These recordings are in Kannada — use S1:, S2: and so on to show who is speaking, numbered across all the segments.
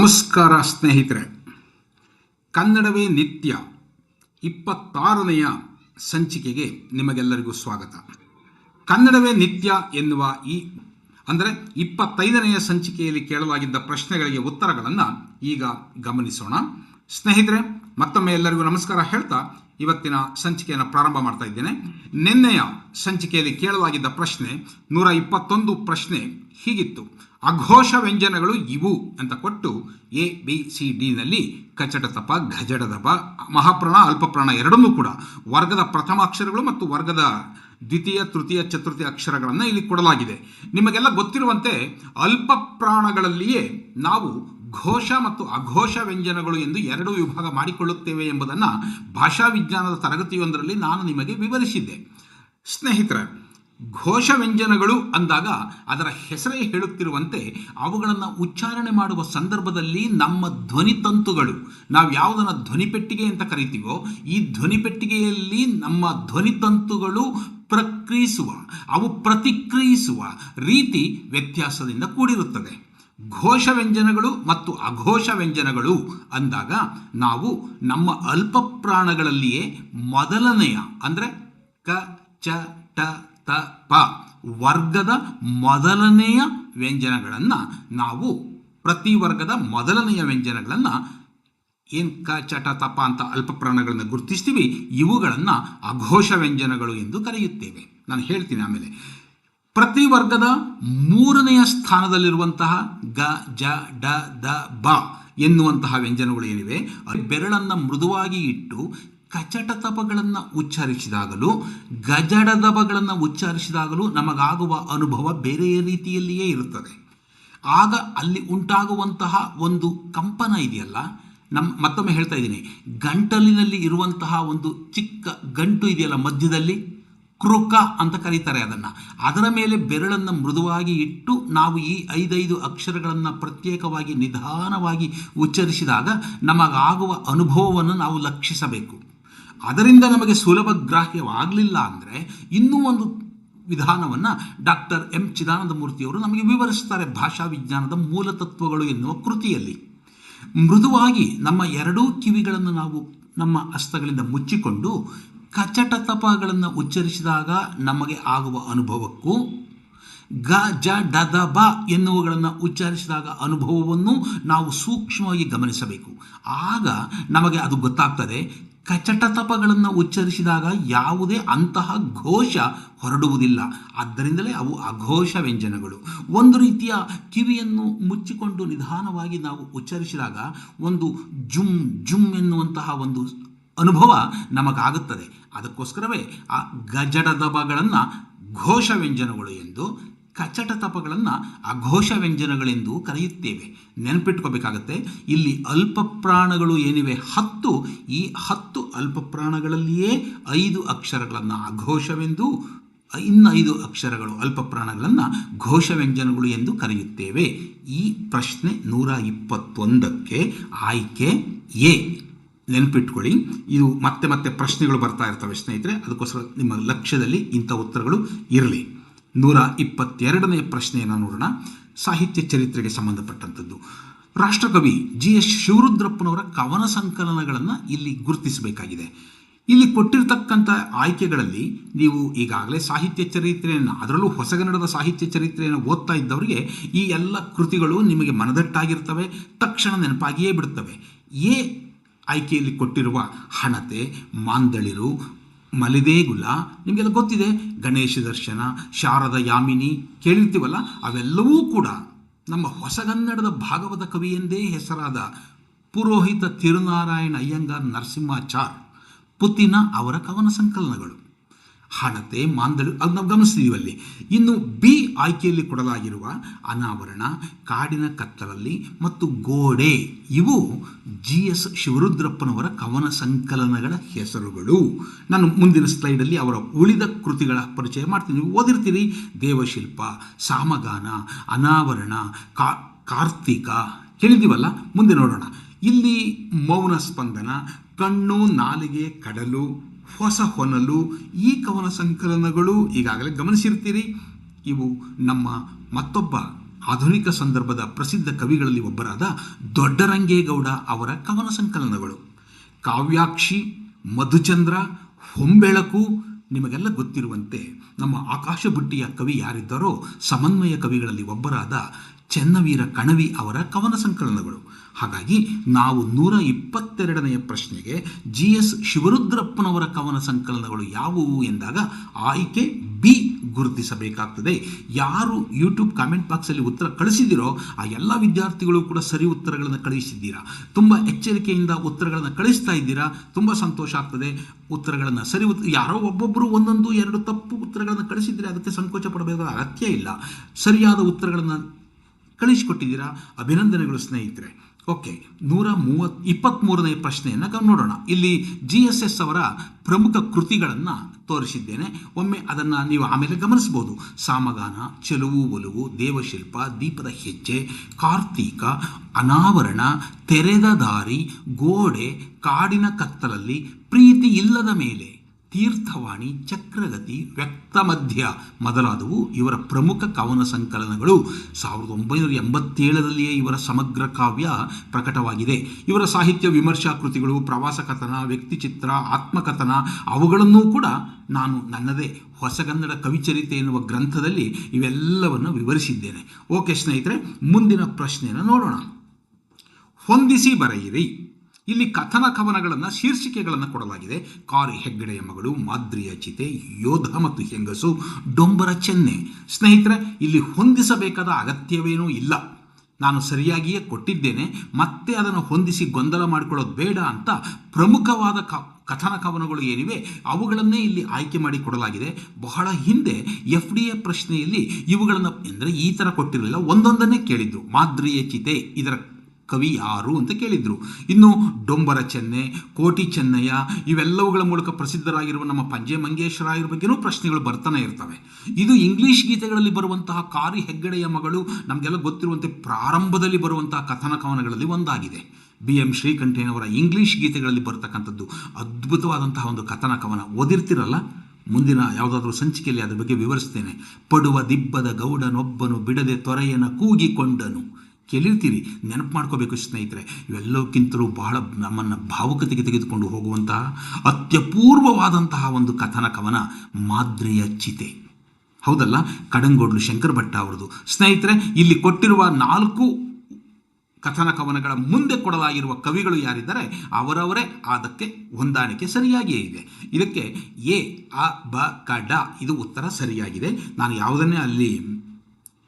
S1: ನಮಸ್ಕಾರ ಸ್ನೇಹಿತರೆ. ಕನ್ನಡವೇ ನಿತ್ಯ ಇಪ್ಪತ್ತಾರನೆಯ ಸಂಚಿಕೆಗೆ ನಿಮಗೆಲ್ಲರಿಗೂ ಸ್ವಾಗತ. ಕನ್ನಡವೇ ನಿತ್ಯ ಎನ್ನುವ ಈ, ಅಂದರೆ ಇಪ್ಪತ್ತೈದನೆಯ ಸಂಚಿಕೆಯಲ್ಲಿ ಕೇಳಲಾಗಿದ್ದ ಪ್ರಶ್ನೆಗಳಿಗೆ ಉತ್ತರಗಳನ್ನು ಈಗ ಗಮನಿಸೋಣ. ಸ್ನೇಹಿತರೆ, ಮತ್ತೊಮ್ಮೆ ಎಲ್ಲರಿಗೂ ನಮಸ್ಕಾರ ಹೇಳ್ತಾ ಇವತ್ತಿನ ಸಂಚಿಕೆಯನ್ನು ಪ್ರಾರಂಭ ಮಾಡ್ತಾ ಇದ್ದೇನೆ. ನಿನ್ನೆಯ ಸಂಚಿಕೆಯಲ್ಲಿ ಕೇಳಲಾಗಿದ್ದ ಪ್ರಶ್ನೆ ನೂರ ಇಪ್ಪತ್ತೊಂದು ಪ್ರಶ್ನೆ ಹೀಗಿತ್ತು. ಅಘೋಷ ವ್ಯಂಜನಗಳು ಇವು ಅಂತ ಕೊಟ್ಟು ಎ, ಬಿ, ಸಿ ಡಿನಲ್ಲಿ ಕಚಟತಪ ಘಜಡದಪ ಮಹಾಪ್ರಾಣ, ಅಲ್ಪಪ್ರಾಣ ಎರಡನ್ನೂ ಕೂಡ ವರ್ಗದ ಪ್ರಥಮ ಅಕ್ಷರಗಳು ಮತ್ತು ವರ್ಗದ ದ್ವಿತೀಯ, ತೃತೀಯ, ಚತುರ್ಥಿ ಅಕ್ಷರಗಳನ್ನು ಇಲ್ಲಿ ಕೊಡಲಾಗಿದೆ. ನಿಮಗೆಲ್ಲ ಗೊತ್ತಿರುವಂತೆ ಅಲ್ಪ ಪ್ರಾಣಗಳಲ್ಲಿಯೇ ನಾವು ಘೋಷ ಮತ್ತು ಅಘೋಷ ವ್ಯಂಜನಗಳು ಎಂದು ಎರಡು ವಿಭಾಗ ಮಾಡಿಕೊಳ್ಳುತ್ತೇವೆ ಎಂಬುದನ್ನು ಭಾಷಾ ವಿಜ್ಞಾನದ ತರಗತಿಯೊಂದರಲ್ಲಿ ನಾನು ನಿಮಗೆ ವಿವರಿಸಿದ್ದೆ. ಸ್ನೇಹಿತರೆ ಘೋಷ ವ್ಯಂಜನಗಳು ಅಂದಾಗ ಅದರ ಹೆಸರೇ ಹೇಳುತ್ತಿರುವಂತೆ ಅವುಗಳನ್ನು ಉಚ್ಚಾರಣೆ ಮಾಡುವ ಸಂದರ್ಭದಲ್ಲಿ ನಮ್ಮ ಧ್ವನಿತಂತುಗಳು ನಾವು ಯಾವುದನ್ನು ಧ್ವನಿಪೆಟ್ಟಿಗೆ ಅಂತ ಕರಿತೀವೋ, ಈ ಧ್ವನಿಪೆಟ್ಟಿಗೆಯಲ್ಲಿ ನಮ್ಮ ಧ್ವನಿತಂತುಗಳು ಪ್ರಕ್ರಿಯಿಸುವ, ಅವು ಪ್ರತಿಕ್ರಿಯಿಸುವ ರೀತಿ ವ್ಯತ್ಯಾಸದಿಂದ ಕೂಡಿರುತ್ತದೆ. ಘೋಷ ವ್ಯಂಜನಗಳು ಮತ್ತು ಅಘೋಷ ವ್ಯಂಜನಗಳು ಅಂದಾಗ ನಾವು ನಮ್ಮ ಅಲ್ಪ ಪ್ರಾಣಗಳಲ್ಲಿಯೇ ಮೊದಲನೆಯ ಅಂದರೆ ಕ, ಚ, ಟ ಪ. ವರ್ಗದ ಮೊದಲನೆಯ ವ್ಯಂಜನಗಳನ್ನು ನಾವು ಪ್ರತಿ ವರ್ಗದ ಮೊದಲನೆಯ ವ್ಯಂಜನಗಳನ್ನು ಏನು ಕ ಚಟ ತಪ ಅಂತ ಅಲ್ಪ ಪ್ರಾಣಗಳನ್ನು ಗುರುತಿಸ್ತೀವಿ, ಇವುಗಳನ್ನು ಅಘೋಷ ವ್ಯಂಜನಗಳು ಎಂದು ಕರೆಯುತ್ತೇವೆ. ನಾನು ಹೇಳ್ತೀನಿ ಆಮೇಲೆ. ಪ್ರತಿ ವರ್ಗದ ಮೂರನೆಯ ಸ್ಥಾನದಲ್ಲಿರುವಂತಹ ಗ, ಜ, ಡ, ದ, ಬ ಎನ್ನುವಂತಹ ವ್ಯಂಜನಗಳು ಏನಿವೆ? ಬೆರಳನ್ನು ಮೃದುವಾಗಿ ಇಟ್ಟು ಕಚಟತಪಗಳನ್ನು ಉಚ್ಚರಿಸಿದಾಗಲೂ ಗಜಡದಬಗಳನ್ನು ಉಚ್ಚರಿಸಿದಾಗಲೂ ನಮಗಾಗುವ ಅನುಭವ ಬೇರೆಯ ರೀತಿಯಲ್ಲಿಯೇ ಇರುತ್ತದೆ. ಆಗ ಅಲ್ಲಿ ಉಂಟಾಗುವಂತಹ ಒಂದು ಕಂಪನ ಇದೆಯಲ್ಲ ನಮ್ಮ ಮತ್ತೊಮ್ಮೆ ಹೇಳ್ತಾ ಇದ್ದೀನಿ. ಗಂಟಲಿನಲ್ಲಿ ಇರುವಂತಹ ಒಂದು ಚಿಕ್ಕ ಗಂಟು ಇದೆಯಲ್ಲ ಮಧ್ಯದಲ್ಲಿ, ಕೃಕ ಅಂತ ಕರೀತಾರೆ ಅದನ್ನು. ಅದರ ಮೇಲೆ ಬೆರಳನ್ನು ಮೃದುವಾಗಿ ಇಟ್ಟು ನಾವು ಈ ಐದೈದು ಅಕ್ಷರಗಳನ್ನು ಪ್ರತ್ಯೇಕವಾಗಿ ನಿಧಾನವಾಗಿ ಉಚ್ಚರಿಸಿದಾಗ ನಮಗಾಗುವ ಅನುಭವವನ್ನು ನಾವು ಲಕ್ಷಿಸಬೇಕು. ಅದರಿಂದ ನಮಗೆ ಸುಲಭ ಗ್ರಾಹ್ಯವಾಗಲಿಲ್ಲ ಅಂದರೆ ಇನ್ನೂ ಒಂದು ವಿಧಾನವನ್ನು ಡಾಕ್ಟರ್ ಎಂ ಚಿದಾನಂದ ಮೂರ್ತಿಯವರು ನಮಗೆ ವಿವರಿಸ್ತಾರೆ ಭಾಷಾ ವಿಜ್ಞಾನದ ಮೂಲ ತತ್ವಗಳು ಎನ್ನುವ ಕೃತಿಯಲ್ಲಿ. ಮೃದುವಾಗಿ ನಮ್ಮ ಎರಡೂ ಕಿವಿಗಳನ್ನು ನಾವು ನಮ್ಮ ಹಸ್ತಗಳಿಂದ ಮುಚ್ಚಿಕೊಂಡು ಕಚಟತಪಗಳನ್ನು ಉಚ್ಚರಿಸಿದಾಗ ನಮಗೆ ಆಗುವ ಅನುಭವಕ್ಕೂ, ಗ, ಜ, ಡ, ದ, ಬ ಎನ್ನುವುಗಳನ್ನು ಉಚ್ಚರಿಸಿದಾಗ ಅನುಭವವನ್ನು ನಾವು ಸೂಕ್ಷ್ಮವಾಗಿ ಗಮನಿಸಬೇಕು. ಆಗ ನಮಗೆ ಅದು ಗೊತ್ತಾಗ್ತದೆ ಕಚಟತಪಗಳನ್ನು ಉಚ್ಚರಿಸಿದಾಗ ಯಾವುದೇ ಅಂತಹ ಘೋಷ ಹೊರಡುವುದಿಲ್ಲ. ಆದ್ದರಿಂದಲೇ ಅವು ಅಘೋಷ ವ್ಯಂಜನಗಳು. ಒಂದು ರೀತಿಯ ಕಿವಿಯನ್ನು ಮುಚ್ಚಿಕೊಂಡು ನಿಧಾನವಾಗಿ ನಾವು ಉಚ್ಚರಿಸಿದಾಗ ಒಂದು ಜುಮ್ ಜುಮ್ ಎನ್ನುವಂತಹ ಒಂದು ಅನುಭವ ನಮಗಾಗುತ್ತದೆ. ಅದಕ್ಕೋಸ್ಕರವೇ ಆ ಗಜಡದಬಗಳನ್ನು ಘೋಷ ವ್ಯಂಜನಗಳು ಎಂದು ಕಚಟ ತಪಗಳನ್ನು ಅಘೋಷ ವ್ಯಂಜನಗಳೆಂದು ಕರೆಯುತ್ತೇವೆ. ನೆನಪಿಟ್ಕೋಬೇಕಾಗತ್ತೆ, ಇಲ್ಲಿ ಅಲ್ಪ ಪ್ರಾಣಗಳು ಏನಿವೆ? ಹತ್ತು. ಈ ಹತ್ತು ಅಲ್ಪ ಪ್ರಾಣಗಳಲ್ಲಿಯೇ ಐದು ಅಕ್ಷರಗಳನ್ನು ಅಘೋಷವೆಂದು ಇನ್ನೈದು ಅಕ್ಷರಗಳು ಅಲ್ಪ ಪ್ರಾಣಗಳನ್ನು ಘೋಷ ವ್ಯಂಜನಗಳು ಎಂದು ಕರೆಯುತ್ತೇವೆ. ಈ ಪ್ರಶ್ನೆ ನೂರ ಇಪ್ಪತ್ತೊಂದಕ್ಕೆ ಆಯ್ಕೆ ಎ. ನೆನಪಿಟ್ಕೊಳ್ಳಿ. ಇದು ಮತ್ತೆ ಮತ್ತೆ ಪ್ರಶ್ನೆಗಳು ಬರ್ತಾ ಇರ್ತವೆ ಸ್ನೇಹಿತರೆ. ಅದಕ್ಕೋಸ್ಕರ ನಿಮ್ಮ ಲಕ್ಷ್ಯದಲ್ಲಿ ಇಂಥ ಉತ್ತರಗಳು ಇರಲಿ. ನೂರ ಇಪ್ಪತ್ತೆರಡನೆಯ ಪ್ರಶ್ನೆಯನ್ನು ನೋಡೋಣ. ಸಾಹಿತ್ಯ ಚರಿತ್ರೆಗೆ ಸಂಬಂಧಪಟ್ಟಂಥದ್ದು. ರಾಷ್ಟ್ರಕವಿ ಜಿ ಎಸ್ ಶಿವರುದ್ರಪ್ಪನವರ ಕವನ ಸಂಕಲನಗಳನ್ನು ಇಲ್ಲಿ ಗುರುತಿಸಬೇಕಾಗಿದೆ. ಇಲ್ಲಿ ಕೊಟ್ಟಿರ್ತಕ್ಕಂಥ ಆಯ್ಕೆಗಳಲ್ಲಿ ನೀವು ಈಗಾಗಲೇ ಸಾಹಿತ್ಯ ಚರಿತ್ರೆಯನ್ನು, ಅದರಲ್ಲೂ ಹೊಸಗನ್ನಡದ ಸಾಹಿತ್ಯ ಚರಿತ್ರೆಯನ್ನು ಓದ್ತಾ ಇದ್ದವರಿಗೆ ಈ ಎಲ್ಲ ಕೃತಿಗಳು ನಿಮಗೆ ಮನದಟ್ಟಾಗಿರ್ತವೆ, ತಕ್ಷಣ ನೆನಪಾಗಿಯೇ ಬಿಡುತ್ತವೆ ಎ ಆಯ್ಕೆಯಲ್ಲಿ ಕೊಟ್ಟಿರುವ ಹಣತೆ, ಮಾಂದಳಿರು ಮಲಿದೇಗುಲ ನಿಮಗೆಲ್ಲ ಗೊತ್ತಿದೆ, ಗಣೇಶ ದರ್ಶನ, ಶಾರದ ಯಾಮಿನಿ ಕೇಳಿರ್ತೀವಲ್ಲ, ಅವೆಲ್ಲವೂ ಕೂಡ ನಮ್ಮ ಹೊಸಗನ್ನಡದ ಭಾಗವತ ಕವಿ ಎಂದೇ ಹೆಸರಾದ ಪುರೋಹಿತ ತಿರುನಾರಾಯಣ ಅಯ್ಯಂಗಾರ್ ನರಸಿಂಹಾಚಾರ್ ಪುತಿನ ಅವರ ಕವನ ಸಂಕಲನಗಳು. ಹಣತೆ ಮಾಂದಳು ಅದು ನಾವು ಗಮನಿಸ್ತೀವಲ್ಲಿ ಇನ್ನು ಬಿ ಆಯ್ಕೆಯಲ್ಲಿ ಕೊಡಲಾಗಿರುವ ಅನಾವರಣ, ಕಾಡಿನ ಕತ್ತಲಲ್ಲಿ ಮತ್ತು ಗೋಡೆ, ಇವು ಜಿ ಎಸ್ ಶಿವರುದ್ರಪ್ಪನವರ ಕವನ ಸಂಕಲನಗಳ ಹೆಸರುಗಳು. ನಾನು ಮುಂದಿನ ಸ್ಲೈಡಲ್ಲಿ ಅವರ ಉಳಿದ ಕೃತಿಗಳ ಪರಿಚಯ ಮಾಡ್ತೀನಿ. ಓದಿರ್ತೀರಿ. ದೇವಶಿಲ್ಪ, ಸಾಮಗಾನ, ಅನಾವರಣ, ಕಾ, ಕಾರ್ತಿಕ. ಹೇಳಿದ್ದೀವಲ್ಲ ಮುಂದೆ ನೋಡೋಣ. ಇಲ್ಲಿ ಮೌನ ಸ್ಪಂದನ, ಕಣ್ಣು, ನಾಲಿಗೆ, ಕಡಲು ಹೊಸ ಹೊನಲು ಈ ಕವನ ಸಂಕಲನಗಳು ಈಗಾಗಲೇ ಗಮನಿಸಿರ್ತೀರಿ. ಇವು ನಮ್ಮ ಮತ್ತೊಬ್ಬ ಆಧುನಿಕ ಸಂದರ್ಭದ ಪ್ರಸಿದ್ಧ ಕವಿಗಳಲ್ಲಿ ಒಬ್ಬರಾದ ದೊಡ್ಡರಂಗೇಗೌಡ ಅವರ ಕವನ ಸಂಕಲನಗಳು. ಕಾವ್ಯಾಕ್ಷಿ, ಮಧುಚಂದ್ರ, ಹೊಂಬೆಳಕು ನಿಮಗೆಲ್ಲ ಗೊತ್ತಿರುವಂತೆ ನಮ್ಮ ಆಕಾಶ ಬುಟ್ಟಿಯ ಕವಿ ಯಾರಿದ್ದಾರೋ ಸಮನ್ವಯ ಕವಿಗಳಲ್ಲಿ ಒಬ್ಬರಾದ ಚೆನ್ನವೀರ ಕಣವಿ ಅವರ ಕವನ ಸಂಕಲನಗಳು. ಹಾಗಾಗಿ ನಾವು ನೂರ ಇಪ್ಪತ್ತೆರಡನೆಯ ಪ್ರಶ್ನೆಗೆ ಜಿ ಎಸ್ ಶಿವರುದ್ರಪ್ಪನವರ ಕವನ ಸಂಕಲನಗಳು ಯಾವುವು ಎಂದಾಗ ಆಯ್ಕೆ ಬಿ ಗುರುತಿಸಬೇಕಾಗ್ತದೆ. ಯಾರು ಯೂಟ್ಯೂಬ್ ಕಾಮೆಂಟ್ ಬಾಕ್ಸಲ್ಲಿ ಉತ್ತರ ಕಳಿಸಿದಿರೋ ಆ ಎಲ್ಲ ವಿದ್ಯಾರ್ಥಿಗಳು ಕೂಡ ಸರಿ ಉತ್ತರಗಳನ್ನು ಕಳಿಸಿದ್ದೀರಾ? ತುಂಬ ಎಚ್ಚರಿಕೆಯಿಂದ ಉತ್ತರಗಳನ್ನು ಕಳಿಸ್ತಾ ಇದ್ದೀರಾ? ತುಂಬ ಸಂತೋಷ ಆಗ್ತದೆ. ಉತ್ತರಗಳನ್ನು ಸರಿ ಉತ್, ಯಾರೋ ಒಬ್ಬೊಬ್ಬರು ಒಂದೊಂದು ಎರಡು ತಪ್ಪು ಉತ್ತರಗಳನ್ನು ಕಳಿಸಿದರೆ ಅದಕ್ಕೆ ಸಂಕೋಚ ಪಡಬೇಕಾದ ಅಗತ್ಯ ಇಲ್ಲ. ಸರಿಯಾದ ಉತ್ತರಗಳನ್ನು ಕಳಿಸಿಕೊಟ್ಟಿದ್ದೀರಾ? ಅಭಿನಂದನೆಗಳು ಸ್ನೇಹಿತರೆ. ಓಕೆ, ನೂರ ಮೂವತ್ ಇಪ್ಪತ್ತ್ಮೂರನೇ ಪ್ರಶ್ನೆಯನ್ನು ನೋಡೋಣ. ಇಲ್ಲಿ ಜಿ ಎಸ್ ಎಸ್ ಅವರ ಪ್ರಮುಖ ಕೃತಿಗಳನ್ನು ತೋರಿಸಿದ್ದೇನೆ. ಒಮ್ಮೆ ಅದನ್ನು ನೀವು ಆಮೇಲೆ ಗಮನಿಸ್ಬೋದು. ಸಾಮಗಾನ, ಚೆಲುವು, ಒಲುವು, ದೇವಶಿಲ್ಪ, ದೀಪದ ಹೆಜ್ಜೆ, ಕಾರ್ತೀಕ, ಅನಾವರಣ, ತೆರೆದ ದಾರಿ, ಗೋಡೆ, ಕಾಡಿನ ಕತ್ತಲಲ್ಲಿ, ಪ್ರೀತಿ ಇಲ್ಲದ ಮೇಲೆ. ತೀರ್ಥವಾಣಿ ಚಕ್ರಗತಿ ವ್ಯಕ್ತ ಮಧ್ಯ ಮೊದಲಾದವು ಇವರ ಪ್ರಮುಖ ಕವನ ಸಂಕಲನಗಳು. ಸಾವಿರದ ಒಂಬೈನೂರ ಎಂಬತ್ತೇಳರಲ್ಲಿಯೇ ಇವರ ಸಮಗ್ರ ಕಾವ್ಯ ಪ್ರಕಟವಾಗಿದೆ. ಇವರ ಸಾಹಿತ್ಯ ವಿಮರ್ಶಾ ಕೃತಿಗಳು, ಪ್ರವಾಸ ಕಥನ ವ್ಯಕ್ತಿಚಿತ್ರ ಆತ್ಮಕಥನ ಅವುಗಳನ್ನೂ ಕೂಡ ನಾನು ನನ್ನದೇ ಹೊಸಗನ್ನಡ ಕವಿಚರಿತೆ ಎನ್ನುವ ಗ್ರಂಥದಲ್ಲಿ ಇವೆಲ್ಲವನ್ನು ವಿವರಿಸಿದ್ದೇನೆ. ಓಕೆ ಸ್ನೇಹಿತರೆ, ಮುಂದಿನ ಪ್ರಶ್ನೆಯನ್ನು ನೋಡೋಣ. ಹೊಂದಿಸಿ ಬರೆಯಿರಿ. ಇಲ್ಲಿ ಕಥನ ಕವನಗಳನ್ನು ಶೀರ್ಷಿಕೆಗಳನ್ನು ಕೊಡಲಾಗಿದೆ. ಕಾರಿ ಹೆಗ್ಗಡೆಯ ಮಗಳು, ಮಾದ್ರಿಯ ಚಿತೆ, ಯೋಧ ಮತ್ತು ಹೆಂಗಸು, ಡೊಂಬರ ಚೆನ್ನೆ. ಸ್ನೇಹಿತರೆ, ಇಲ್ಲಿ ಹೊಂದಿಸಬೇಕಾದ ಅಗತ್ಯವೇನೂ ಇಲ್ಲ. ನಾನು ಸರಿಯಾಗಿಯೇ ಕೊಟ್ಟಿದ್ದೇನೆ. ಮತ್ತೆ ಅದನ್ನು ಹೊಂದಿಸಿ ಗೊಂದಲ ಮಾಡಿಕೊಳ್ಳೋದು ಬೇಡ ಅಂತ ಪ್ರಮುಖವಾದ ಕಥನ ಕವನಗಳು ಏನಿವೆ, ಅವುಗಳನ್ನೇ ಇಲ್ಲಿ ಆಯ್ಕೆ ಮಾಡಿ ಕೊಡಲಾಗಿದೆ. ಬಹಳ ಹಿಂದೆ ಎಫ್ ಡಿ ಎ ಪ್ರಶ್ನೆಯಲ್ಲಿ ಇವುಗಳನ್ನು ಅಂದರೆ ಈ ಥರ ಕೊಟ್ಟಿರಲಿಲ್ಲ, ಒಂದೊಂದನ್ನೇ ಕೇಳಿದ್ದು. ಮಾದ್ರಿಯ ಚಿತೆ, ಇದರ ಕವಿ ಯಾರು ಅಂತ ಕೇಳಿದ್ರು. ಇನ್ನು ಡೊಂಬರ ಚೆನ್ನೆ, ಕೋಟಿ ಚೆನ್ನಯ್ಯ ಇವೆಲ್ಲವುಗಳ ಮೂಲಕ ಪ್ರಸಿದ್ಧರಾಗಿರುವ ನಮ್ಮ ಪಂಜೆ ಮಂಗೇಶ್ವರಾಯರ ಬಗ್ಗೆನೂ ಪ್ರಶ್ನೆಗಳು ಬರ್ತಾನೆ ಇರ್ತವೆ. ಇದು ಇಂಗ್ಲಿಷ್ ಗೀತೆಗಳಲ್ಲಿ ಬರುವಂತಹ ಕಾರಿ ಹೆಗ್ಗಡೆಯ ಮಗಳು ನಮಗೆಲ್ಲ ಗೊತ್ತಿರುವಂತೆ ಪ್ರಾರಂಭದಲ್ಲಿ ಬರುವಂತಹ ಕಥನ ಕವನಗಳಲ್ಲಿ ಒಂದಾಗಿದೆ. ಬಿ. ಎಂ. ಶ್ರೀಕಂಠಯ್ಯನವರ ಇಂಗ್ಲಿಷ್ ಗೀತೆಗಳಲ್ಲಿ ಬರ್ತಕ್ಕಂಥದ್ದು ಅದ್ಭುತವಾದಂತಹ ಒಂದು ಕಥನ ಕವನ. ಓದಿರ್ತಿರಲ್ಲ? ಮುಂದಿನ ಯಾವುದಾದ್ರೂ ಸಂಚಿಕೆಯಲ್ಲಿ ಅದರ ಬಗ್ಗೆ ವಿವರಿಸ್ತೇನೆ. ಪಡುವ ದಿಬ್ಬದ ಗೌಡನೊಬ್ಬನು ಬಿಡದೆ ತೊರೆಯನ ಕೂಗಿಕೊಂಡನು. ಕೇಳಿರ್ತೀರಿ, ನೆನಪು ಮಾಡ್ಕೋಬೇಕು ಸ್ನೇಹಿತರೆ. ಇವೆಲ್ಲಕ್ಕಿಂತಲೂ ಬಹಳ ನಮ್ಮನ್ನು ಭಾವುಕತೆಗೆ ತೆಗೆದುಕೊಂಡು ಹೋಗುವಂತಹ ಅತ್ಯಪೂರ್ವವಾದಂತಹ ಒಂದು ಕಥನ ಕವನ ಮಾದ್ರಿಯ ಚಿತೆ. ಹೌದಲ್ಲ? ಕಡಂಗೋಡ್ಲು ಶಂಕರ್ ಭಟ್ಟ ಅವರದು ಸ್ನೇಹಿತರೆ, ಇಲ್ಲಿ ಕೊಟ್ಟಿರುವ ನಾಲ್ಕು ಕಥನ ಕವನಗಳ ಮುಂದೆ ಕೊಡಲಾಗಿರುವ ಕವಿಗಳು ಯಾರಿದ್ದಾರೆ? ಅವರವರೇ. ಅದಕ್ಕೆ ಹೊಂದಾಣಿಕೆ ಸರಿಯಾಗಿಯೇ ಇದೆ. ಇದಕ್ಕೆ ಎ, ಅ, ಬ, ಕ, ಡ. ಇದು ಉತ್ತರ ಸರಿಯಾಗಿದೆ. ನಾನು ಯಾವುದನ್ನೇ ಅಲ್ಲಿ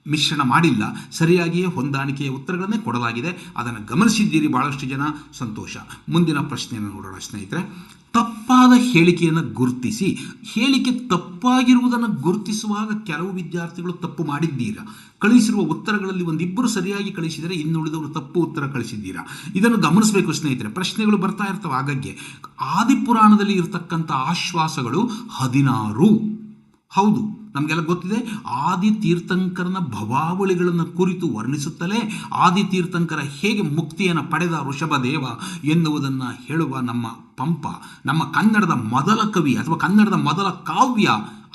S1: ಮಿಶ್ರಣ ಮಾಡಿಲ್ಲ. ಸರಿಯಾಗಿಯೇ ಹೊಂದಾಣಿಕೆಯ ಉತ್ತರಗಳನ್ನೇ ಕೊಡಲಾಗಿದೆ. ಅದನ್ನು ಗಮನಿಸಿದ್ದೀರಿ ಭಾಳಷ್ಟು ಜನ. ಸಂತೋಷ. ಮುಂದಿನ ಪ್ರಶ್ನೆಯನ್ನು ನೋಡೋಣ ಸ್ನೇಹಿತರೆ. ತಪ್ಪಾದ ಹೇಳಿಕೆಯನ್ನು ಗುರುತಿಸಿ. ಹೇಳಿಕೆ ತಪ್ಪಾಗಿರುವುದನ್ನು ಗುರುತಿಸುವಾಗ ಕೆಲವು ವಿದ್ಯಾರ್ಥಿಗಳು ತಪ್ಪು ಮಾಡಿದ್ದೀರಾ? ಕಳಿಸಿರುವ ಉತ್ತರಗಳಲ್ಲಿ ಒಂದಿಬ್ಬರು ಸರಿಯಾಗಿ ಕಳಿಸಿದರೆ ಇನ್ನುಳಿದವರು ತಪ್ಪು ಉತ್ತರ ಕಳಿಸಿದ್ದೀರಾ? ಇದನ್ನು ಗಮನಿಸಬೇಕು ಸ್ನೇಹಿತರೆ. ಪ್ರಶ್ನೆಗಳು ಬರ್ತಾ ಇರ್ತವೆ. ಆಗಾಗ್ಗೆ ಆದಿಪುರಾಣದಲ್ಲಿ ಇರತಕ್ಕಂಥ ಆಶ್ವಾಸಗಳು ಹದಿನಾರು. ಹೌದು. ನಮಗೆಲ್ಲ ಗೊತ್ತಿದೆ? ಆದಿ ತೀರ್ಥಂಕರನ ಭವಾವಳಿಗಳನ್ನು ಕುರಿತು ವರ್ಣಿಸುತ್ತಲೇ ಆದಿ ತೀರ್ಥಂಕರ ಹೇಗೆ ಮುಕ್ತಿಯನ್ನು ಪಡೆದ ಋಷಭದೇವ ಎನ್ನುವುದನ್ನು ಹೇಳುವ ನಮ್ಮ ಪಂಪ, ನಮ್ಮ ಕನ್ನಡದ ಮೊದಲ ಕವಿ ಅಥವಾ ಕನ್ನಡದ ಮೊದಲ ಕಾವ್ಯ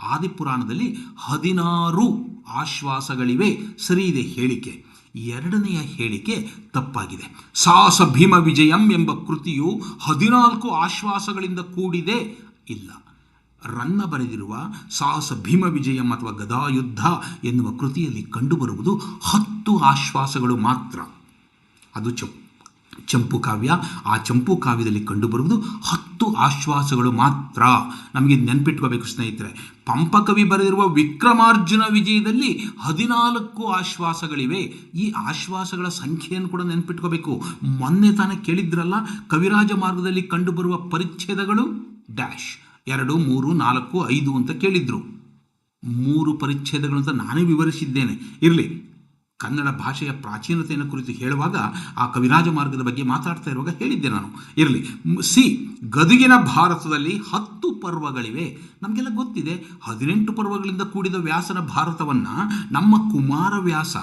S1: ಆದಿಪುರಾಣದಲ್ಲಿ ಹದಿನಾರು ಆಶ್ವಾಸಗಳಿವೆ. ಸರಿ ಇದೆ ಹೇಳಿಕೆ. ಎರಡನೆಯ ಹೇಳಿಕೆ ತಪ್ಪಾಗಿದೆ. ಸಾಹಸ ಭೀಮ ವಿಜಯಂ ಎಂಬ ಕೃತಿಯು ಹದಿನಾಲ್ಕು ಆಶ್ವಾಸಗಳಿಂದ ಕೂಡಿದೆ. ಇಲ್ಲ. ರನ್ನ ಬರೆದಿರುವ ಸಾಹಸ ಭೀಮ ವಿಜಯಂ ಅಥವಾ ಗದಾಯುದ್ಧ ಎನ್ನುವ ಕೃತಿಯಲ್ಲಿ ಕಂಡುಬರುವುದು ಹತ್ತು ಆಶ್ವಾಸಗಳು ಮಾತ್ರ. ಅದು ಚಪ್ ಚಂಪು ಕಾವ್ಯ. ಆ ಚಂಪು ಕಾವ್ಯದಲ್ಲಿ ಕಂಡುಬರುವುದು ಹತ್ತು ಆಶ್ವಾಸಗಳು ಮಾತ್ರ. ನಮಗೆ ನೆನಪಿಟ್ಕೋಬೇಕು ಸ್ನೇಹಿತರೆ. ಪಂಪಕವಿ ಬರೆದಿರುವ ವಿಕ್ರಮಾರ್ಜುನ ವಿಜಯದಲ್ಲಿ ಹದಿನಾಲ್ಕು ಆಶ್ವಾಸಗಳಿವೆ. ಈ ಆಶ್ವಾಸಗಳ ಸಂಖ್ಯೆಯನ್ನು ಕೂಡ ನೆನಪಿಟ್ಕೋಬೇಕು. ಮೊನ್ನೆ ತಾನೇ ಕೇಳಿದ್ರಲ್ಲ, ಕವಿರಾಜ ಮಾರ್ಗದಲ್ಲಿ ಕಂಡುಬರುವ ಪರಿಚ್ಛೇದಗಳು, ಡ್ಯಾಶ್. ಎರಡು ಮೂರು ನಾಲ್ಕು ಐದು ಅಂತ ಕೇಳಿದ್ರು. ಮೂರು ಪರಿಚ್ಛೇದಗಳು ಅಂತ ನಾನೇ ವಿವರಿಸಿದ್ದೇನೆ. ಇರಲಿ. ಕನ್ನಡ ಭಾಷೆಯ ಪ್ರಾಚೀನತೆಯನ್ನು ಕುರಿತು ಹೇಳುವಾಗ ಆ ಕವಿರಾಜ ಮಾರ್ಗದ ಬಗ್ಗೆ ಮಾತಾಡ್ತಾ ಇರುವಾಗ ಹೇಳಿದ್ದೆ ನಾನು. ಇರಲಿ. ಸಿ. ಗದುಗಿನ ಭಾರತದಲ್ಲಿ ಹತ್ತು ಪರ್ವಗಳಿವೆ. ನಮಗೆಲ್ಲ ಗೊತ್ತಿದೆ. ಹದಿನೆಂಟು ಪರ್ವಗಳಿಂದ ಕೂಡಿದ ವ್ಯಾಸನ ಭಾರತವನ್ನು ನಮ್ಮ ಕುಮಾರವ್ಯಾಸ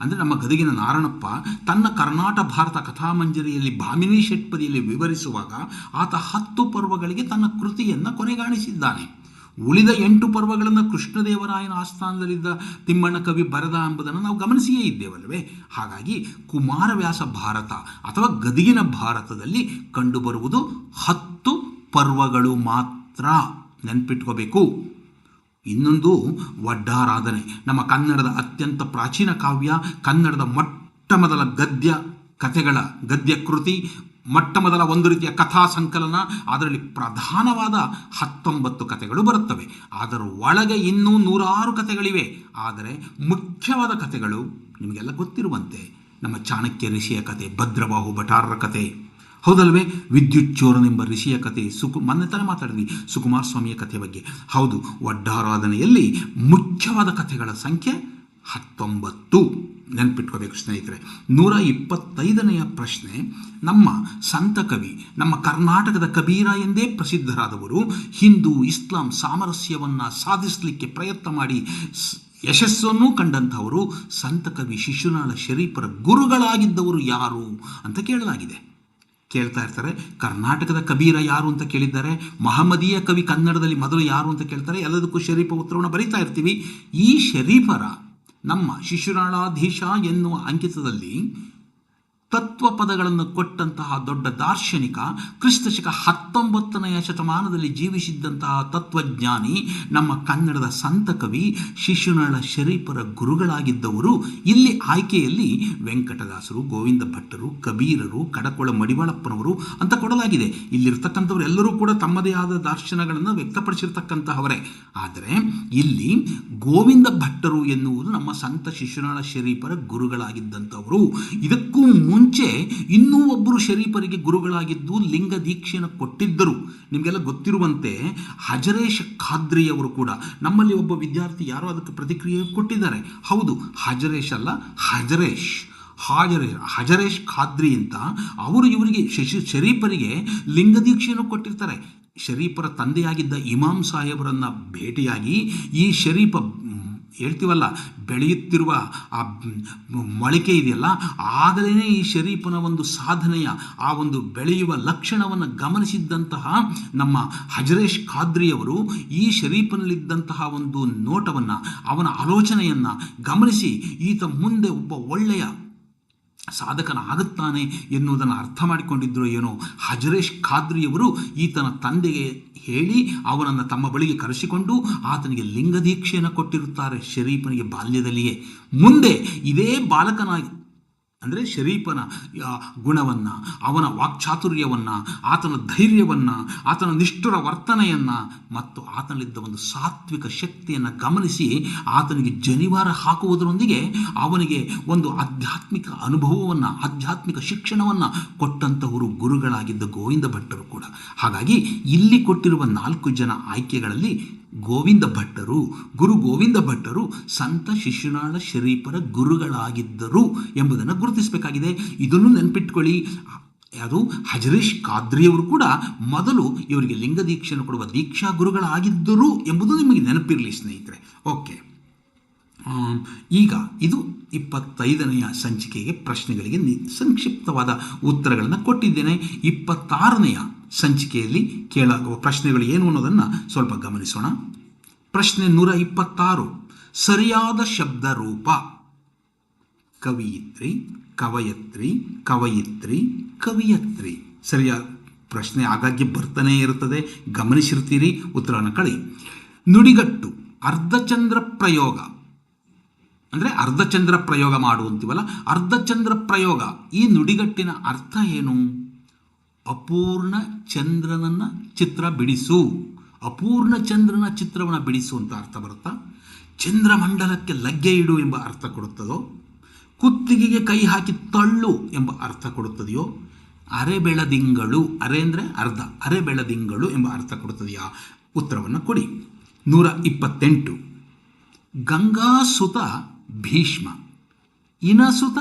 S1: ಅಂದರೆ ನಮ್ಮ ಗದುಗಿನ ನಾರಣಪ್ಪ, ತನ್ನ ಕರ್ನಾಟ ಭಾರತ ಕಥಾಮಂಜರಿಯಲ್ಲಿ ಭಾಮಿನಿ ಷಟ್ಪದಿಯಲ್ಲಿ ವಿವರಿಸುವಾಗ ಆತ ಹತ್ತು ಪರ್ವಗಳಿಗೆ ತನ್ನ ಕೃತಿಯನ್ನು ಕೊನೆಗಾಣಿಸಿದ್ದಾನೆ. ಉಳಿದ ಎಂಟು ಪರ್ವಗಳನ್ನು ಕೃಷ್ಣದೇವರಾಯನ ಆಸ್ಥಾನದಲ್ಲಿದ್ದ ತಿಮ್ಮಣ್ಣ ಕವಿ ಬರೆದ ಎಂಬುದನ್ನು ನಾವು ಗಮನಿಸಿಯೇ ಇದ್ದೇವಲ್ವೇ? ಹಾಗಾಗಿ ಕುಮಾರವ್ಯಾಸ ಭಾರತ ಅಥವಾ ಗದಿಗಿನ ಭಾರತದಲ್ಲಿ ಕಂಡುಬರುವುದು ಹತ್ತು ಪರ್ವಗಳು ಮಾತ್ರ. ನೆನ್ಪಿಟ್ಕೋಬೇಕು. ಇನ್ನೊಂದು ವಡ್ಡಾರಾಧನೆ. ನಮ್ಮ ಕನ್ನಡದ ಅತ್ಯಂತ ಪ್ರಾಚೀನ ಕಾವ್ಯ, ಕನ್ನಡದ ಮೊಟ್ಟ ಮೊದಲ ಗದ್ಯ ಕಥೆಗಳ ಗದ್ಯ ಕೃತಿ ಮೊಟ್ಟ ಮೊದಲ ಒಂದು ರೀತಿಯ ಕಥಾ ಸಂಕಲನ, ಅದರಲ್ಲಿ ಪ್ರಧಾನವಾದ ಹತ್ತೊಂಬತ್ತು ಕಥೆಗಳು ಬರುತ್ತವೆ. ಅದರ ಒಳಗೆ ಇನ್ನೂ ನೂರಾರು ಕಥೆಗಳಿವೆ. ಆದರೆ ಮುಖ್ಯವಾದ ಕಥೆಗಳು ನಿಮಗೆಲ್ಲ ಗೊತ್ತಿರುವಂತೆ. ನಮ್ಮ ಚಾಣಕ್ಯ ಋಷಿಯ ಕತೆ ಭದ್ರಬಾಹು ಭಟಾರರ ಕತೆ ಹೌದಲ್ವೇ? ವಿದ್ಯುತ್ ಚೋರನೆಂಬ ಋಷಿಯ ಕಥೆ, ಸುಕು, ಮೊನ್ನೆ ತಾನೇ ಮಾತಾಡಿದ್ವಿ, ಸುಕುಮಾರ ಸ್ವಾಮಿಯ ಕಥೆ ಬಗ್ಗೆ. ಹೌದು ಒಡ್ಡಾರಾಧನೆಯಲ್ಲಿ ಮುಖ್ಯವಾದ ಕಥೆಗಳ ಸಂಖ್ಯೆ ಹತ್ತೊಂಬತ್ತು. ನೆನಪಿಟ್ಕೋಬೇಕು ಸ್ನೇಹಿತರೆ. ನೂರ ಇಪ್ಪತ್ತೈದನೆಯ ಪ್ರಶ್ನೆ, ನಮ್ಮ ಸಂತ ಕವಿ, ನಮ್ಮ ಕರ್ನಾಟಕದ ಕಬೀರ ಎಂದೇ ಪ್ರಸಿದ್ಧರಾದವರು ಹಿಂದೂ ಇಸ್ಲಾಂ ಸಾಮರಸ್ಯವನ್ನು ಸಾಧಿಸಲಿಕ್ಕೆ ಪ್ರಯತ್ನ ಮಾಡಿ ಯಶಸ್ಸನ್ನು ಕಂಡಂಥವರು ಸಂತ ಕವಿ ಶಿಶುನಾಳ ಶರೀಫರ ಗುರುಗಳಾಗಿದ್ದವರು ಯಾರು ಅಂತ ಕೇಳಲಾಗಿದೆ. ಕೇಳ್ತಾ ಇರ್ತಾರೆ, ಕರ್ನಾಟಕದ ಕಬೀರ ಯಾರು ಅಂತ ಕೇಳಿದ್ದಾರೆ, ಮಹಮ್ಮದೀಯ ಕವಿ ಕನ್ನಡದಲ್ಲಿ ಮೊದಲು ಯಾರು ಅಂತ ಕೇಳ್ತಾರೆ, ಎಲ್ಲದಕ್ಕೂ ಶರೀಫ ಉತ್ತರವನ್ನು ಬರೀತಾ ಇರ್ತೀವಿ. ಈ ಶರೀಫರ ನಮ್ಮ ಶಿಶುರಾಳಾಧೀಶ ಎನ್ನುವ ಅಂಕಿತದಲ್ಲಿ ತತ್ವ ಪದಗಳನ್ನು ಕೊಟ್ಟಂತಹ ದೊಡ್ಡ ದಾರ್ಶನಿಕ, ಕ್ರಿಸ್ತಶಕ ಹತ್ತೊಂಬತ್ತನೆಯ ಶತಮಾನದಲ್ಲಿ ಜೀವಿಸಿದ್ದಂತಹ ತತ್ವಜ್ಞಾನಿ, ನಮ್ಮ ಕನ್ನಡದ ಸಂತ ಕವಿ ಶಿಶುನಾಳ ಶರೀಫರ ಗುರುಗಳಾಗಿದ್ದವರು. ಇಲ್ಲಿ ಆಯ್ಕೆಯಲ್ಲಿ ವೆಂಕಟದಾಸರು, ಗೋವಿಂದ ಭಟ್ಟರು, ಕಬೀರರು, ಕಡಕೊಳ ಮಡಿವಾಳಪ್ಪನವರು ಅಂತ ಕೊಡಲಾಗಿದೆ. ಇಲ್ಲಿರ್ತಕ್ಕಂಥವ್ರು ಎಲ್ಲರೂ ಕೂಡ ತಮ್ಮದೇ ಆದ ದಾರ್ಶನಗಳನ್ನು ವ್ಯಕ್ತಪಡಿಸಿರ್ತಕ್ಕಂತಹವರೇ. ಆದರೆ ಇಲ್ಲಿ ಗೋವಿಂದ ಭಟ್ಟರು ಎನ್ನುವುದು ನಮ್ಮ ಸಂತ ಶಿಶುನಾಳ ಶರೀಫರ ಗುರುಗಳಾಗಿದ್ದಂಥವರು. ಇದಕ್ಕೂ ಮುಂಚೆ ಇನ್ನೂ ಒಬ್ಬರು ಶರೀಫರಿಗೆ ಗುರುಗಳಾಗಿದ್ದು ಲಿಂಗ ದೀಕ್ಷೆಯನ್ನು ಕೊಟ್ಟಿದ್ದರು. ನಿಮಗೆಲ್ಲ ಗೊತ್ತಿರುವಂತೆ ಹಜರೇಶ್ ಖಾದ್ರಿಯವರು ಕೂಡ ನಮ್ಮಲ್ಲಿ ಒಬ್ಬ ವಿದ್ಯಾರ್ಥಿ ಯಾರೋ ಅದಕ್ಕೆ ಪ್ರತಿಕ್ರಿಯೆ ಕೊಟ್ಟಿದ್ದಾರೆ. ಹೌದು, ಹಜರೇಶ್ ಅಲ್ಲ, ಹಜರೇಶ್. ಹಾಜರೇಶ್ ಹಜರೇಶ್ ಖಾದ್ರಿ ಅಂತ ಅವರು ಇವರಿಗೆ ಶಶಿ, ಶರೀಫರಿಗೆ ಲಿಂಗ ದೀಕ್ಷೆಯನ್ನು ಕೊಟ್ಟಿರ್ತಾರೆ. ಶರೀಫರ ತಂದೆಯಾಗಿದ್ದ ಇಮಾಮ್ ಸಾಹೇಬರನ್ನು ಭೇಟಿಯಾಗಿ ಈ ಶರೀಫ ಹೇಳ್ತೀವಲ್ಲ, ಬೆಳೆಯುತ್ತಿರುವ ಆ ಮೊಳಕೆ ಇದೆಯಲ್ಲ ಆಗಲೇ ಈ ಶರೀಫನ ಒಂದು ಸಾಧನೆಯ, ಆ ಒಂದು ಬೆಳೆಯುವ ಲಕ್ಷಣವನ್ನು ಗಮನಿಸಿದ್ದಂತಹ ನಮ್ಮ ಹಜರೇಶ್ ಖಾದ್ರಿಯವರು ಈ ಶರೀಫನಲ್ಲಿದ್ದಂತಹ ಒಂದು ನೋಟವನ್ನು, ಅವನ ಆಲೋಚನೆಯನ್ನು ಗಮನಿಸಿ, ಈತ ಮುಂದೆ ಒಬ್ಬ ಒಳ್ಳೆಯ ಸಾಧಕನಾಗುತ್ತಾನೆ ಎನ್ನುವುದನ್ನು ಅರ್ಥ ಮಾಡಿಕೊಂಡಿದ್ದರು ಏನೋ ಹಜರೇಶ್ ಖಾದ್ರಿಯವರು ಈತನ ತಂದೆಗೆ ಹೇಳಿ ಅವನನ್ನು ತಮ್ಮ ಬಳಿಗೆ ಕರೆಸಿಕೊಂಡು ಆತನಿಗೆ ಲಿಂಗದೀಕ್ಷೆಯನ್ನು ಕೊಟ್ಟಿರುತ್ತಾರೆ ಶರೀಫನಿಗೆ ಬಾಲ್ಯದಲ್ಲಿಯೇ. ಮುಂದೆ ಇದೇ ಬಾಲಕನಾಗಿ ಅಂದರೆ ಶರೀಫನ ಗುಣವನ್ನು, ಅವನ ವಾಕ್ಚಾತುರ್ಯವನ್ನು, ಆತನ ಧೈರ್ಯವನ್ನು, ಆತನ ನಿಷ್ಠುರ ವರ್ತನೆಯನ್ನು ಮತ್ತು ಆತನಲ್ಲಿದ್ದ ಒಂದು ಸಾತ್ವಿಕ ಶಕ್ತಿಯನ್ನು ಗಮನಿಸಿ ಆತನಿಗೆ ಜನಿವಾರ ಹಾಕುವುದರೊಂದಿಗೆ ಅವನಿಗೆ ಒಂದು ಆಧ್ಯಾತ್ಮಿಕ ಅನುಭವವನ್ನು, ಆಧ್ಯಾತ್ಮಿಕ ಶಿಕ್ಷಣವನ್ನು ಕೊಟ್ಟಂತಹವರು ಗುರುಗಳಾಗಿದ್ದ ಗೋವಿಂದ ಭಟ್ಟರು ಕೂಡ. ಹಾಗಾಗಿ ಇಲ್ಲಿ ಕೊಟ್ಟಿರುವ ನಾಲ್ಕು ಜನ ಆಯ್ಕೆಗಳಲ್ಲಿ ಗೋವಿಂದ ಭಟ್ಟರು, ಗುರು ಗೋವಿಂದ ಭಟ್ಟರು ಸಂತ ಶಿಶುನಾಳ ಶರೀಫರ ಗುರುಗಳಾಗಿದ್ದರು ಎಂಬುದನ್ನು ಗುರುತಿಸಬೇಕಾಗಿದೆ. ಇದನ್ನು ನೆನಪಿಟ್ಕೊಳ್ಳಿ. ಯಾರು ಹಜರೀಶ್ ಖಾದ್ರಿಯವರು ಕೂಡ ಮೊದಲು ಇವರಿಗೆ ಲಿಂಗ ದೀಕ್ಷೆಯನ್ನು ಕೊಡುವ ದೀಕ್ಷಾ ಗುರುಗಳಾಗಿದ್ದರು ಎಂಬುದು ನಿಮಗೆ ನೆನಪಿರಲಿ, ಸ್ನೇಹಿತರೆ. ಓಕೆ. ಈಗ ಇದು ಇಪ್ಪತ್ತೈದನೆಯ ಸಂಚಿಕೆಗೆ ಪ್ರಶ್ನೆಗಳಿಗೆ ಸಂಕ್ಷಿಪ್ತವಾದ ಉತ್ತರಗಳನ್ನು ಕೊಟ್ಟಿದ್ದೇನೆ. ಇಪ್ಪತ್ತಾರನೆಯ ಸಂಚಿಕೆಯಲ್ಲಿ ಕೇಳಾಗುವ ಪ್ರಶ್ನೆಗಳು ಏನು ಅನ್ನೋದನ್ನು ಸ್ವಲ್ಪ ಗಮನಿಸೋಣ. ಪ್ರಶ್ನೆ ನೂರ ಇಪ್ಪತ್ತಾರು. ಸರಿಯಾದ ಶಬ್ದ ರೂಪ. ಕವಿಯಿತ್ರಿ, ಕವಯತ್ರಿ, ಕವಯಿತ್ರಿ, ಕವಿಯತ್ರಿ. ಸರಿಯಾದ ಪ್ರಶ್ನೆ ಆಗಾಗ್ಗೆ ಬರ್ತಾನೇ ಇರುತ್ತದೆ. ಗಮನಿಸಿರ್ತೀರಿ ಉತ್ತರವನ್ನು ಕಳಿ. ನುಡಿಗಟ್ಟು, ಅರ್ಧಚಂದ್ರ ಪ್ರಯೋಗ. ಅಂದರೆ ಅರ್ಧಚಂದ್ರ ಪ್ರಯೋಗ ಮಾಡುವಂತೀವಲ್ಲ ಅರ್ಧಚಂದ್ರ ಪ್ರಯೋಗ. ಈ ನುಡಿಗಟ್ಟಿನ ಅರ್ಥ ಏನು? ಅಪೂರ್ಣ ಚಂದ್ರನನ್ನು ಚಿತ್ರ ಬಿಡಿಸು. ಅಪೂರ್ಣ ಚಂದ್ರನ ಚಿತ್ರವನ್ನು ಬಿಡಿಸು ಅಂತ ಅರ್ಥ ಬರುತ್ತಾ? ಚಂದ್ರಮಂಡಲಕ್ಕೆ ಲಗ್ಗೆ ಇಡು ಎಂಬ ಅರ್ಥ ಕೊಡುತ್ತದೋ? ಕುತ್ತಿಗೆಗೆ ಕೈ ಹಾಕಿ ತಳ್ಳು ಎಂಬ ಅರ್ಥ ಕೊಡುತ್ತದೆಯೋ? ಅರೆ ಬೆಳದಿಂಗಳು, ಅರೆ ಅಂದರೆ ಅರ್ಧ, ಅರೆ ಬೆಳದಿಂಗಳು ಎಂಬ ಅರ್ಥ ಕೊಡುತ್ತದೆಯಾ? ಉತ್ತರವನ್ನು ಕೊಡಿ. ನೂರ ಇಪ್ಪತ್ತೆಂಟು. ಗಂಗಾಸುತ ಭೀಷ್ಮ. ಇನಸುತ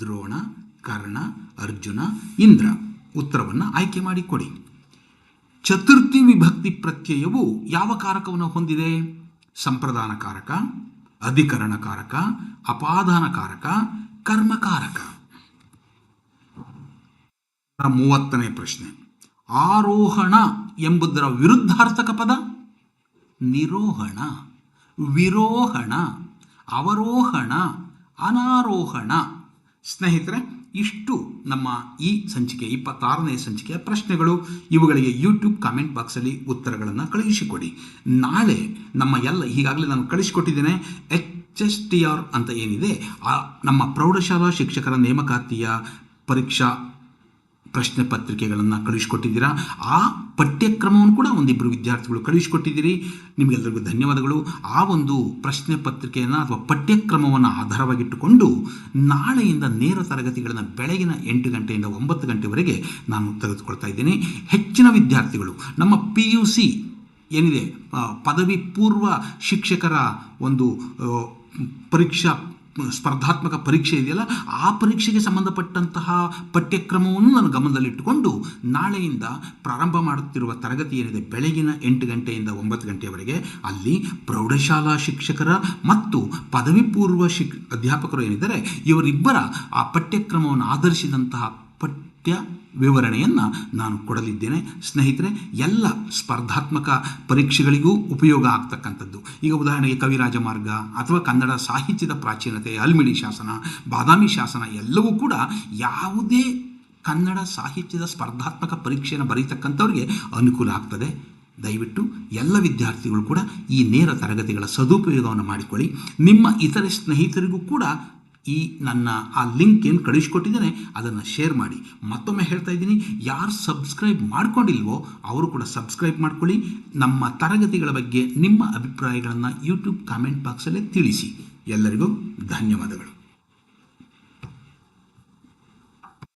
S1: ದ್ರೋಣ, ಕರ್ಣ, ಅರ್ಜುನ, ಇಂದ್ರ. ಉತ್ತರವನ್ನು ಆಯ್ಕೆ ಮಾಡಿ ಕೊಡಿ. ಚತುರ್ಥಿ ವಿಭಕ್ತಿ ಪ್ರತ್ಯಯವು ಯಾವ ಕಾರಕವನ್ನು ಹೊಂದಿದೆ? ಸಂಪ್ರದಾನ ಕಾರಕ ಅಧಿಕರಣ ಕಾರಕ ಅಪಾದಾನ ಕಾರಕ ಕರ್ಮಕಾರಕ ಮೂವತ್ತನೇ ಪ್ರಶ್ನೆ. ಆರೋಹಣ ಎಂಬುದರ ವಿರುದ್ಧಾರ್ಥಕ ಪದ? ನಿರೋಹಣ, ವಿರೋಹಣ, ಅವರೋಹಣ, ಅನಾರೋಹಣ. ಸ್ನೇಹಿತರೆ ಇಷ್ಟು ನಮ್ಮ ಈ ಸಂಚಿಕೆ, ಇಪ್ಪತ್ತಾರನೇ ಸಂಚಿಕೆಯ ಪ್ರಶ್ನೆಗಳು. ಇವುಗಳಿಗೆ ಯೂಟ್ಯೂಬ್ ಕಾಮೆಂಟ್ ಬಾಕ್ಸಲ್ಲಿ ಉತ್ತರಗಳನ್ನು ಕಳುಹಿಸಿಕೊಡಿ. ನಾಳೆ ನಮ್ಮ ಎಲ್ಲ, ಈಗಾಗಲೇ ನಾನು ಕಳಿಸಿಕೊಟ್ಟಿದ್ದೇನೆ ಎಚ್ ಎಸ್ ಟಿ ಆರ್ ಅಂತ ಏನಿದೆ, ಆ ನಮ್ಮ ಪ್ರೌಢಶಾಲಾ ಶಿಕ್ಷಕರ ನೇಮಕಾತಿಯ ಪರೀಕ್ಷಾ ಪ್ರಶ್ನೆ ಪತ್ರಿಕೆಗಳನ್ನು ಕಳುಹಿಸಿಕೊಟ್ಟಿದ್ದೀರಾ? ಆ ಪಠ್ಯಕ್ರಮವನ್ನು ಕೂಡ ಒಂದಿಬ್ಬರು ವಿದ್ಯಾರ್ಥಿಗಳು ಕಳುಹಿಸಿಕೊಟ್ಟಿದ್ದೀರಿ. ನಿಮಗೆಲ್ಲರಿಗೂ ಧನ್ಯವಾದಗಳು. ಆ ಒಂದು ಪ್ರಶ್ನೆ ಪತ್ರಿಕೆಯನ್ನು ಅಥವಾ ಪಠ್ಯಕ್ರಮವನ್ನು ಆಧಾರವಾಗಿಟ್ಟುಕೊಂಡು ನಾಳೆಯಿಂದ ನೇರ ತರಗತಿಗಳನ್ನು ಬೆಳಗಿನ ಎಂಟು ಗಂಟೆಯಿಂದ ಒಂಬತ್ತು ಗಂಟೆವರೆಗೆ ನಾನು ತೆಗೆದುಕೊಳ್ತಾ ಇದ್ದೀನಿ. ಹೆಚ್ಚಿನ ವಿದ್ಯಾರ್ಥಿಗಳು, ನಮ್ಮ ಪಿ ಯು ಸಿ ಏನಿದೆ ಪದವಿ ಪೂರ್ವ ಶಿಕ್ಷಕರ ಒಂದು ಪರೀಕ್ಷಾ ಸ್ಪರ್ಧಾತ್ಮಕ ಪರೀಕ್ಷೆ ಇದೆಯಲ್ಲ, ಆ ಪರೀಕ್ಷೆಗೆ ಸಂಬಂಧಪಟ್ಟಂತಹ ಪಠ್ಯಕ್ರಮವನ್ನು ನಾನು ಗಮನದಲ್ಲಿಟ್ಟುಕೊಂಡು ನಾಳೆಯಿಂದ ಪ್ರಾರಂಭ ಮಾಡುತ್ತಿರುವ ತರಗತಿ ಏನಿದೆ, ಬೆಳಗಿನ ಎಂಟು ಗಂಟೆಯಿಂದ ಒಂಬತ್ತು ಗಂಟೆಯವರೆಗೆ ಅಲ್ಲಿ ಪ್ರೌಢಶಾಲಾ ಶಿಕ್ಷಕರ ಮತ್ತು ಪದವಿ ಪೂರ್ವ ಶಿಕ್, ಅಧ್ಯಾಪಕರು ಏನಿದ್ದಾರೆ, ಇವರಿಬ್ಬರ ಆ ಪಠ್ಯಕ್ರಮವನ್ನು ಆಧರಿಸಿದಂತಹ ಪಠ್ಯ ವಿವರಣೆಯನ್ನು ನಾನು ಕೊಡಲಿದ್ದೇನೆ. ಸ್ನೇಹಿತರೆ, ಎಲ್ಲ ಸ್ಪರ್ಧಾತ್ಮಕ ಪರೀಕ್ಷೆಗಳಿಗೂ ಉಪಯೋಗ ಆಗ್ತಕ್ಕಂಥದ್ದು. ಈಗ ಉದಾಹರಣೆಗೆ ಕವಿರಾಜ ಮಾರ್ಗ ಅಥವಾ ಕನ್ನಡ ಸಾಹಿತ್ಯದ ಪ್ರಾಚೀನತೆ, ಅಲ್ಮಿಡಿ ಶಾಸನ, ಬಾದಾಮಿ ಶಾಸನ ಎಲ್ಲವೂ ಕೂಡ ಯಾವುದೇ ಕನ್ನಡ ಸಾಹಿತ್ಯದ ಸ್ಪರ್ಧಾತ್ಮಕ ಪರೀಕ್ಷೆಯನ್ನು ಬರೀತಕ್ಕಂಥವ್ರಿಗೆ ಅನುಕೂಲ ಆಗ್ತದೆ. ದಯವಿಟ್ಟು ಎಲ್ಲ ವಿದ್ಯಾರ್ಥಿಗಳು ಕೂಡ ಈ ನೇರ ತರಗತಿಗಳ ಸದುಪಯೋಗವನ್ನು ಮಾಡಿಕೊಳ್ಳಿ. ನಿಮ್ಮ ಇತರೆ ಸ್ನೇಹಿತರಿಗೂ ಕೂಡ ಈ ನನ್ನ, ಆ ಲಿಂಕ್ ಏನು ಕಳಿಸ್ಕೊಟ್ಟಿದ್ದೇನೆ ಅದನ್ನು ಶೇರ್ ಮಾಡಿ. ಮತ್ತೊಮ್ಮೆ ಹೇಳ್ತಾ ಇದ್ದೀನಿ, ಯಾರು ಸಬ್ಸ್ಕ್ರೈಬ್ ಮಾಡ್ಕೊಂಡಿಲ್ವೋ, ಅವರು ಕೂಡ ಸಬ್ಸ್ಕ್ರೈಬ್ ಮಾಡ್ಕೊಳ್ಳಿ. ನಮ್ಮ ತರಗತಿಗಳ ಬಗ್ಗೆ ನಿಮ್ಮ ಅಭಿಪ್ರಾಯಗಳನ್ನು ಯೂಟ್ಯೂಬ್ ಕಾಮೆಂಟ್ ಬಾಕ್ಸಲ್ಲೇ ತಿಳಿಸಿ. ಎಲ್ಲರಿಗೂ ಧನ್ಯವಾದಗಳು.